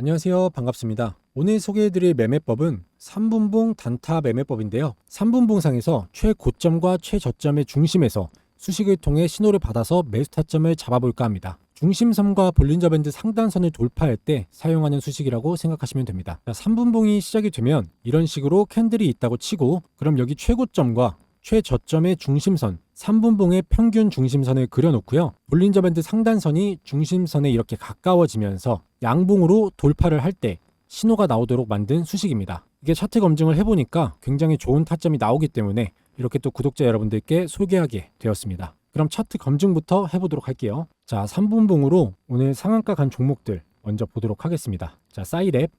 안녕하세요. 반갑습니다. 오늘 소개해드릴 매매법은 3분봉 단타 매매법인데요. 3분봉상에서 최고점과 최저점의 중심에서 수식을 통해 신호를 받아서 매수 타점을 잡아볼까 합니다. 중심선과 볼린저 밴드 상단선을 돌파할 때 사용하는 수식이라고 생각하시면 됩니다. 자, 3분봉이 시작이 되면 이런 식으로 캔들이 있다고 치고 그럼 여기 최고점과 최저점의 중심선 3분봉의 평균 중심선을 그려놓고요. 볼린저 밴드 상단선이 중심선에 이렇게 가까워지면서 양봉으로 돌파를 할 때 신호가 나오도록 만든 수식입니다. 이게 차트 검증을 해보니까 굉장히 좋은 타점이 나오기 때문에 이렇게 또 구독자 여러분들께 소개하게 되었습니다. 그럼 차트 검증부터 해보도록 할게요. 자, 3분봉으로 오늘 상한가 간 종목들 먼저 보도록 하겠습니다. 자, 사이랩.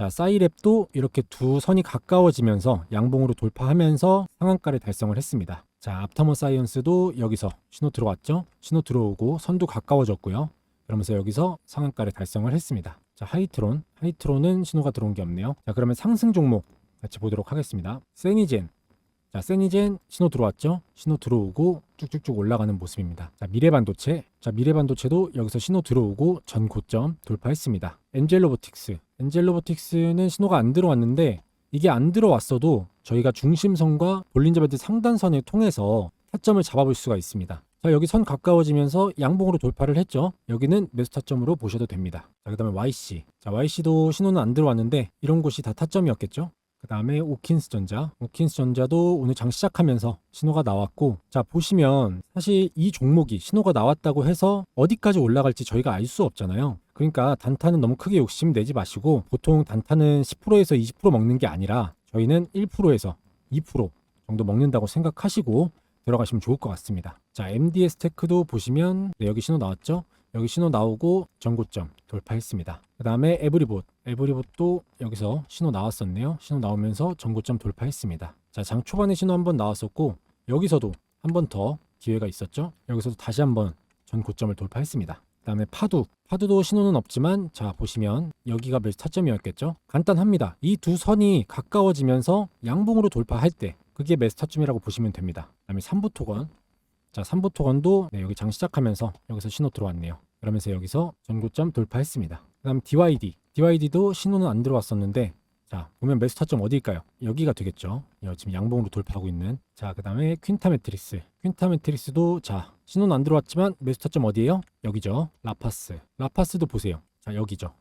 자, 사이랩도 이렇게 두 선이 가까워지면서 양봉으로 돌파하면서 상한가를 달성을 했습니다. 자, 앞터머 사이언스도 여기서 신호 들어왔죠? 신호 들어오고 선도 가까워졌고요. 그러면서 여기서 상한가를 달성을 했습니다. 자, 하이트론. 하이트론은 신호가 들어온 게 없네요. 자, 그러면 상승 종목 같이 보도록 하겠습니다. 세니젠. 자, 세니젠 신호 들어왔죠? 신호 들어오고 쭉쭉쭉 올라가는 모습입니다. 자, 미래반도체. 자, 미래반도체도 여기서 신호 들어오고 전 고점 돌파했습니다. 엔젤로보틱스. 엔젤로보틱스는 신호가 안 들어왔는데 이게 안 들어왔어도 저희가 중심선과 볼린저 밴드 상단선을 통해서 타점을 잡아볼 수가 있습니다. 자, 여기 선 가까워지면서 양봉으로 돌파를 했죠. 여기는 매수 타점으로 보셔도 됩니다. 자, 그 다음에 YC. 자, YC도 신호는 안 들어왔는데 이런 곳이 다 타점이었겠죠. 그 다음에 오킨스 전자. 오킨스 전자도 오늘 장 시작하면서 신호가 나왔고, 자, 보시면 사실 이 종목이 신호가 나왔다고 해서 어디까지 올라갈지 저희가 알 수 없잖아요. 그러니까 단타는 너무 크게 욕심 내지 마시고, 보통 단타는 10%에서 20% 먹는 게 아니라 저희는 1%에서 2% 정도 먹는다고 생각하시고 들어가시면 좋을 것 같습니다. 자, MDS 테크도 보시면 네, 여기 신호 나왔죠? 여기 신호 나오고 전고점 돌파했습니다. 그 다음에 에브리봇. 에브리봇도 여기서 신호 나왔었네요. 신호 나오면서 전고점 돌파했습니다. 자, 장 초반에 신호 한번 나왔었고 여기서도 한 번 더 기회가 있었죠. 여기서도 다시 한번 전 고점을 돌파했습니다. 그 다음에 파두. 파두도 신호는 없지만 자 보시면 여기가 매수 타점이었겠죠. 간단합니다. 이 두 선이 가까워지면서 양봉으로 돌파할 때 그게 매수 타점이라고 보시면 됩니다. 그 다음에 삼부토건. 자, 삼부토건도 네, 여기 장 시작하면서 여기서 신호 들어왔네요. 그러면서 여기서 전고점 돌파했습니다. 그 다음 DYD. DYD도 신호는 안 들어왔었는데 자, 보면 매수 타점 어디일까요? 여기가 되겠죠. 여, 지금 양봉으로 돌파하고 있는. 자, 그 다음에 퀸타 매트리스. 퀸타 매트리스도 자, 신호는 안 들어왔지만 매수 타점 어디예요? 여기죠. 라파스. 라파스도 보세요. 자, 여기죠.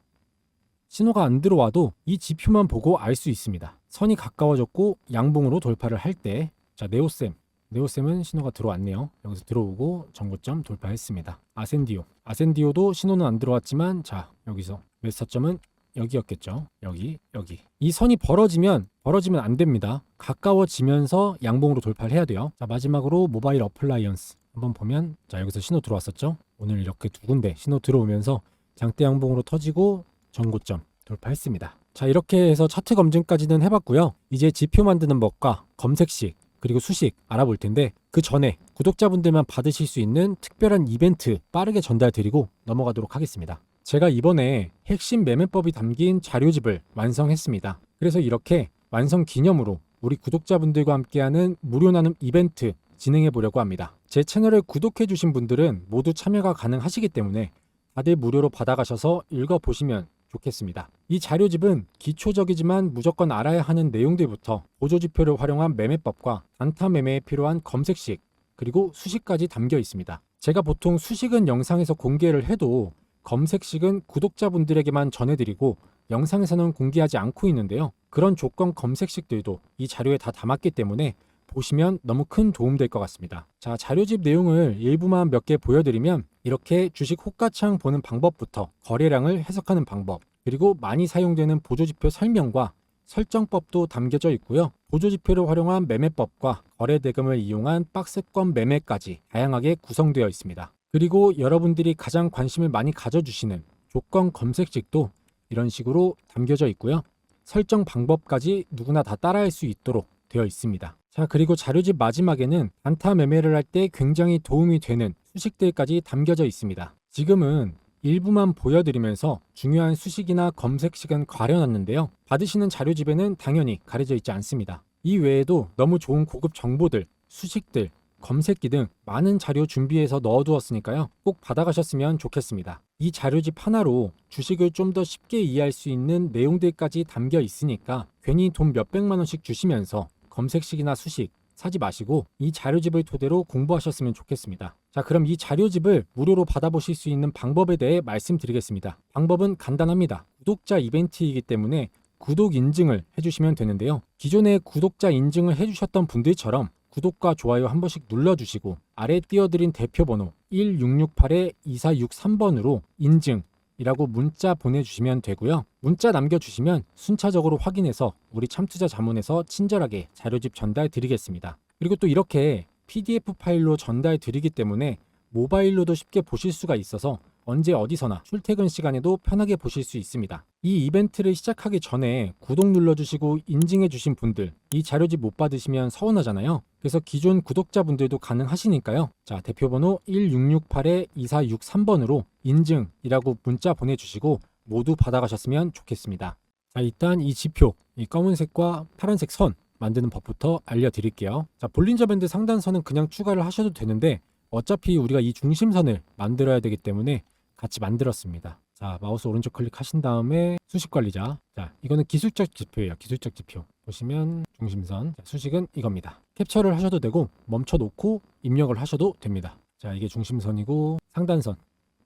신호가 안 들어와도 이 지표만 보고 알 수 있습니다. 선이 가까워졌고 양봉으로 돌파를 할 때, 자 네오셈, 네오셈은 신호가 들어왔네요. 여기서 들어오고 전고점 돌파했습니다. 아센디오, 아센디오도 신호는 안 들어왔지만 자 여기서 매수점은 여기였겠죠. 여기, 여기. 이 선이 벌어지면 벌어지면 안 됩니다. 가까워지면서 양봉으로 돌파를 해야 돼요. 자 마지막으로 모바일 어플라이언스 한번 보면 자 여기서 신호 들어왔었죠. 오늘 이렇게 두 군데 신호 들어오면서 장대 양봉으로 터지고 전고점 돌파했습니다. 자 이렇게 해서 차트 검증까지는 해봤고요. 이제 지표 만드는 법과 검색식 그리고 수식 알아볼 텐데 그 전에 구독자분들만 받으실 수 있는 특별한 이벤트 빠르게 전달드리고 넘어가도록 하겠습니다. 제가 이번에 핵심 매매법이 담긴 자료집을 완성했습니다. 그래서 이렇게 완성 기념으로 우리 구독자분들과 함께하는 무료 나눔 이벤트 진행해 보려고 합니다. 제 채널을 구독해 주신 분들은 모두 참여가 가능하시기 때문에 다들 무료로 받아가셔서 읽어보시면 좋겠습니다. 이 자료집은 기초적이지만 무조건 알아야 하는 내용들부터 보조지표를 활용한 매매법과 단타 매매에 필요한 검색식 그리고 수식까지 담겨 있습니다. 제가 보통 수식은 영상에서 공개를 해도 검색식은 구독자분들에게만 전해드리고 영상에서는 공개하지 않고 있는데요. 그런 조건 검색식들도 이 자료에 다 담았기 때문에 보시면 너무 큰 도움 될 것 같습니다. 자, 자료집 내용을 일부만 몇 개 보여드리면 이렇게 주식 호가창 보는 방법부터 거래량을 해석하는 방법, 그리고 많이 사용되는 보조지표 설명과 설정법도 담겨져 있고요. 보조지표를 활용한 매매법과 거래대금을 이용한 박스권 매매까지 다양하게 구성되어 있습니다. 그리고 여러분들이 가장 관심을 많이 가져주시는 조건 검색식도 이런 식으로 담겨져 있고요. 설정 방법까지 누구나 다 따라할 수 있도록 되어 있습니다. 자, 그리고 자료집 마지막에는 단타 매매를 할 때 굉장히 도움이 되는 수식들까지 담겨져 있습니다. 지금은 일부만 보여드리면서 중요한 수식이나 검색식은 가려놨는데요. 받으시는 자료집에는 당연히 가려져 있지 않습니다. 이 외에도 너무 좋은 고급 정보들, 수식들, 검색기 등 많은 자료 준비해서 넣어두었으니까요. 꼭 받아가셨으면 좋겠습니다. 이 자료집 하나로 주식을 좀 더 쉽게 이해할 수 있는 내용들까지 담겨 있으니까 괜히 돈 몇백만 원씩 주시면서 검색식이나 수식 사지 마시고 이 자료집을 토대로 공부하셨으면 좋겠습니다. 자, 그럼 이 자료집을 무료로 받아보실 수 있는 방법에 대해 말씀드리겠습니다. 방법은 간단합니다. 구독자 이벤트이기 때문에 구독 인증을 해주시면 되는데요. 기존에 구독자 인증을 해주셨던 분들처럼 구독과 좋아요 한 번씩 눌러주시고 아래 띄워드린 대표번호 1668-2463번으로 인증 이라고 문자 보내주시면 되고요. 문자 남겨주시면 순차적으로 확인해서 우리 참투자 자문에서 친절하게 자료집 전달 드리겠습니다. 그리고 또 이렇게 PDF 파일로 전달 드리기 때문에 모바일로도 쉽게 보실 수가 있어서 언제 어디서나 출퇴근 시간에도 편하게 보실 수 있습니다. 이 이벤트를 시작하기 전에 구독 눌러주시고 인증해주신 분들 이 자료집 못 받으시면 서운하잖아요. 그래서 기존 구독자분들도 가능하시니까요. 자 대표번호 1668-2463번으로 인증이라고 문자 보내주시고 모두 받아가셨으면 좋겠습니다. 자 일단 이 지표 이 검은색과 파란색 선 만드는 법부터 알려드릴게요. 자 볼린저 밴드 상단선은 그냥 추가를 하셔도 되는데 어차피 우리가 이 중심선을 만들어야 되기 때문에 같이 만들었습니다. 자, 마우스 오른쪽 클릭하신 다음에 수식 관리자. 자, 이거는 기술적 지표예요. 기술적 지표. 보시면 중심선. 자, 수식은 이겁니다. 캡처를 하셔도 되고 멈춰 놓고 입력을 하셔도 됩니다. 자, 이게 중심선이고 상단선.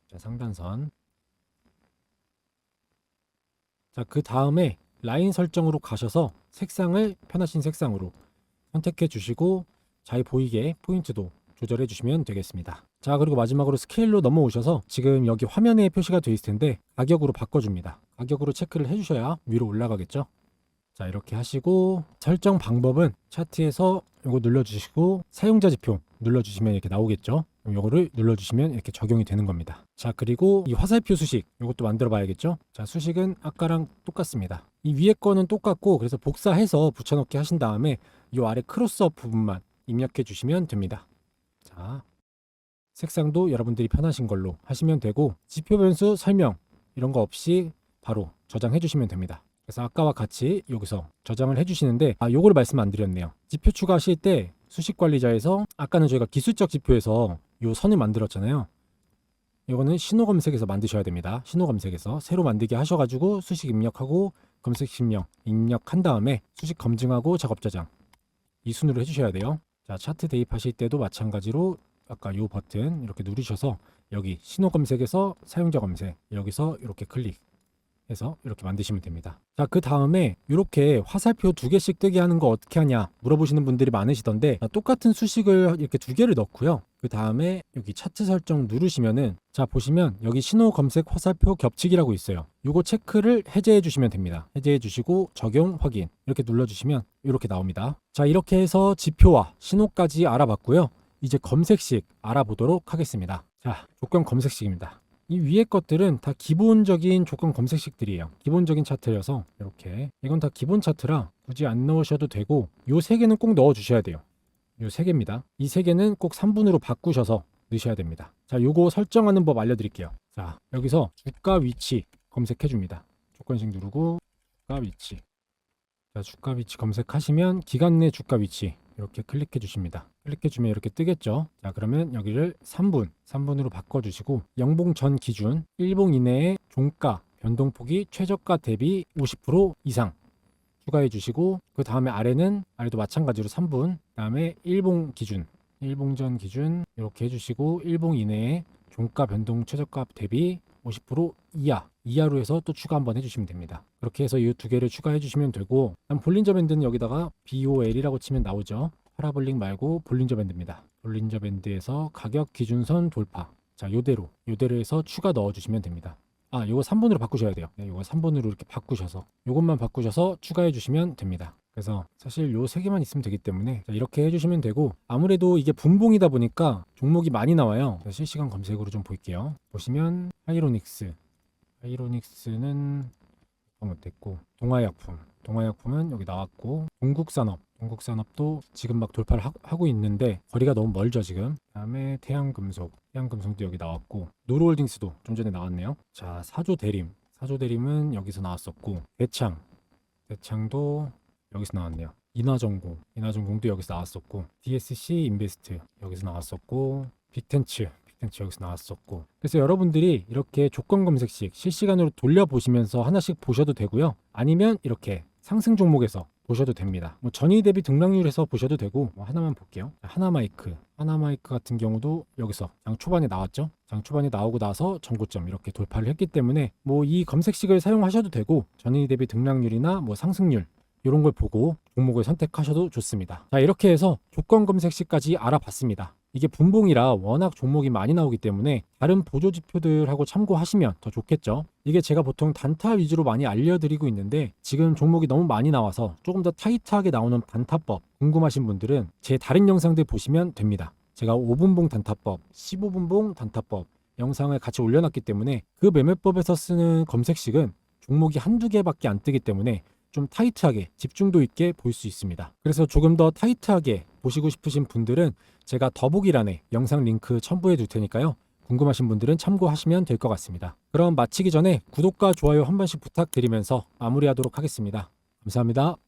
자, 상단선. 자, 그 다음에 라인 설정으로 가셔서 색상을 편하신 색상으로 선택해 주시고 잘 보이게 포인트도 조절해 주시면 되겠습니다. 자 그리고 마지막으로 스케일로 넘어오셔서 지금 여기 화면에 표시가 되어 있을 텐데 가격으로 바꿔줍니다. 가격으로 체크를 해주셔야 위로 올라가겠죠. 자 이렇게 하시고 설정 방법은 차트에서 이거 눌러주시고 사용자 지표 눌러주시면 이렇게 나오겠죠. 이거를 눌러주시면 이렇게 적용이 되는 겁니다. 자 그리고 이 화살표 수식 이것도 만들어 봐야겠죠. 자 수식은 아까랑 똑같습니다. 이 위에 거는 똑같고 그래서 복사해서 붙여넣기 하신 다음에 이 아래 크로스업 부분만 입력해 주시면 됩니다. 자 색상도 여러분들이 편하신 걸로 하시면 되고 지표 변수 설명 이런 거 없이 바로 저장해 주시면 됩니다. 그래서 아까와 같이 여기서 저장을 해 주시는데 아 요거를 말씀 안 드렸네요. 지표 추가하실 때 수식 관리자에서 아까는 저희가 기술적 지표에서 요 선을 만들었잖아요. 이거는 신호 검색에서 만드셔야 됩니다. 신호 검색에서 새로 만들게 하셔가지고 수식 입력하고 검색 실명 입력한 다음에 수식 검증하고 작업 저장 이 순으로 해주셔야 돼요. 자 차트 대입하실 때도 마찬가지로 아까 요 버튼 이렇게 누르셔서 여기 신호 검색에서 사용자 검색 여기서 이렇게 클릭 해서 이렇게 만드시면 됩니다. 자 그 다음에 이렇게 화살표 두 개씩 뜨게 하는 거 어떻게 하냐 물어보시는 분들이 많으시던데 자, 똑같은 수식을 이렇게 두 개를 넣고요. 그 다음에 여기 차트 설정 누르시면은 자 보시면 여기 신호 검색 화살표 겹치기라고 있어요. 요거 체크를 해제해 주시면 됩니다. 해제해 주시고 적용 확인 이렇게 눌러 주시면 이렇게 나옵니다. 자 이렇게 해서 지표와 신호까지 알아봤고요. 이제 검색식 알아보도록 하겠습니다. 자, 조건 검색식입니다. 이 위에 것들은 다 기본적인 조건 검색식들이에요. 기본적인 차트여서 이렇게 이건 다 기본 차트라 굳이 안 넣으셔도 되고 요 세 개는 꼭 넣어 주셔야 돼요. 요 세 개입니다. 이 세 개는 꼭 3분으로 바꾸셔서 넣으셔야 됩니다. 자, 요거 설정하는 법 알려드릴게요. 자, 여기서 주가 위치 검색해 줍니다. 조건식 누르고 주가 위치. 자, 주가 위치 검색하시면 기간 내 주가 위치 이렇게 클릭해 주십니다. 클릭해 주면 이렇게 뜨겠죠. 자, 그러면 여기를 3분, 3분으로 바꿔 주시고 영봉 전 기준 1봉 이내에 종가 변동폭이 최저가 대비 50% 이상 추가해 주시고 그 다음에 아래는 아래도 마찬가지로 3분 그다음에 1봉 기준 1봉 전 기준 이렇게 해주시고 1봉 이내에 종가 변동 최저가 대비 50% 이하 이하로 해서 또 추가 한번 해주시면 됩니다. 그렇게 해서 이 두 개를 추가해 주시면 되고 볼린저 밴드는 여기다가 BOL이라고 치면 나오죠. 파라볼릭 말고 볼린저 밴드입니다. 볼린저 밴드에서 가격 기준선 돌파 자 요대로 요대로 해서 추가 넣어주시면 됩니다. 아 요거 3분으로 바꾸셔야 돼요. 네, 요거 3분으로 이렇게 바꾸셔서 요것만 바꾸셔서 추가해 주시면 됩니다. 그래서 사실 요 세 개만 있으면 되기 때문에 자, 이렇게 해주시면 되고 아무래도 이게 분봉이다 보니까 종목이 많이 나와요. 자, 실시간 검색으로 좀 볼게요. 보시면 하이로닉스, 하이로닉스는 잘못됐고 동아약품, 동아약품은 여기 나왔고 동국산업, 동국산업도 지금 막 돌파를 하, 하고 있는데 거리가 너무 멀죠 지금. 그다음에 태양금속, 태양금속도 여기 나왔고 노루홀딩스도 좀 전에 나왔네요. 자 사조 대림, 사조 대림은 여기서 나왔었고 대창, 대창도 여기서 나왔네요. 인화전공, 인화전공도 여기서 나왔었고 DSC 인베스트 여기서 나왔었고 빅텐츠, 여기서 나왔었고. 그래서 여러분들이 이렇게 조건 검색식 실시간으로 돌려보시면서 하나씩 보셔도 되고요. 아니면 이렇게 상승 종목에서 보셔도 됩니다. 뭐 전위 대비 등락률에서 보셔도 되고 뭐 하나만 볼게요. 하나마이크. 하나마이크 같은 경우도 여기서 장 초반에 나왔죠? 장 초반에 나오고 나서 전고점 이렇게 돌파를 했기 때문에 뭐 이 검색식을 사용하셔도 되고 전위 대비 등락률이나 뭐 상승률 이런 걸 보고 종목을 선택하셔도 좋습니다. 자, 이렇게 해서 조건 검색식까지 알아봤습니다. 이게 분봉이라 워낙 종목이 많이 나오기 때문에 다른 보조 지표들하고 참고하시면 더 좋겠죠. 이게 제가 보통 단타 위주로 많이 알려드리고 있는데 지금 종목이 너무 많이 나와서 조금 더 타이트하게 나오는 단타법 궁금하신 분들은 제 다른 영상들 보시면 됩니다. 제가 5분봉 단타법, 15분봉 단타법 영상을 같이 올려놨기 때문에 그 매매법에서 쓰는 검색식은 종목이 한두 개밖에 안 뜨기 때문에 좀 타이트하게 집중도 있게 볼 수 있습니다. 그래서 조금 더 타이트하게 보시고 싶으신 분들은 제가 더보기란에 영상 링크 첨부해 둘 테니까요. 궁금하신 분들은 참고하시면 될 것 같습니다. 그럼 마치기 전에 구독과 좋아요 한 번씩 부탁드리면서 마무리하도록 하겠습니다. 감사합니다.